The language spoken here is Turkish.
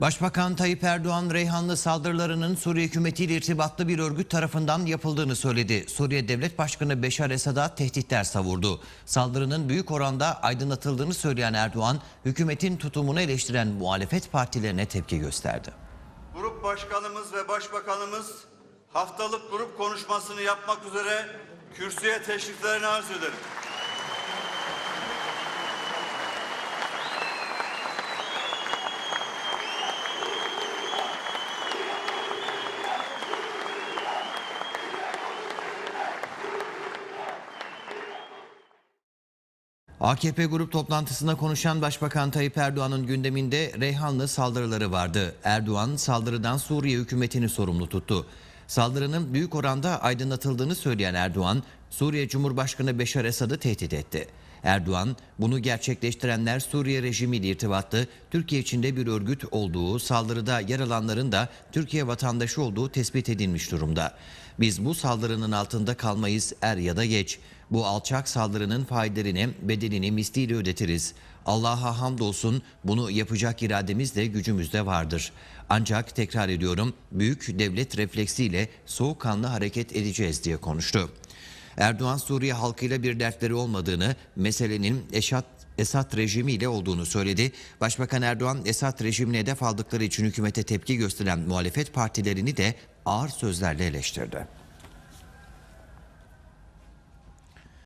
Başbakan Tayyip Erdoğan, Reyhanlı saldırılarının Suriye hükümetiyle irtibatlı bir örgüt tarafından yapıldığını söyledi. Suriye Devlet Başkanı Beşar Esad'a tehditler savurdu. Saldırının büyük oranda aydınlatıldığını söyleyen Erdoğan, hükümetin tutumunu eleştiren muhalefet partilerine tepki gösterdi. Grup başkanımız ve başbakanımız haftalık grup konuşmasını yapmak üzere kürsüye teşriflerini arz ederim. AKP grup toplantısında konuşan Başbakan Tayyip Erdoğan'ın gündeminde Reyhanlı saldırıları vardı. Erdoğan saldırıdan Suriye hükümetini sorumlu tuttu. Saldırının büyük oranda aydınlatıldığını söyleyen Erdoğan, Suriye Cumhurbaşkanı Beşar Esad'ı tehdit etti. Erdoğan, bunu gerçekleştirenler Suriye rejimiyle irtibatlı, Türkiye içinde bir örgüt olduğu, saldırıda yer alanların da Türkiye vatandaşı olduğu tespit edilmiş durumda. Biz bu saldırının altında kalmayız er ya da geç. Bu alçak saldırının faillerini, bedelini misliyle ödetiriz. Allah'a hamdolsun bunu yapacak irademiz de gücümüz de vardır. Ancak tekrar ediyorum büyük devlet refleksiyle soğukkanlı hareket edeceğiz diye konuştu. Erdoğan Suriye halkıyla bir dertleri olmadığını, meselenin Eşat Esad rejimiyle olduğunu söyledi. Başbakan Erdoğan Esad rejimine hedef aldıkları için hükümete tepki gösteren muhalefet partilerini de ağır sözlerle eleştirdi.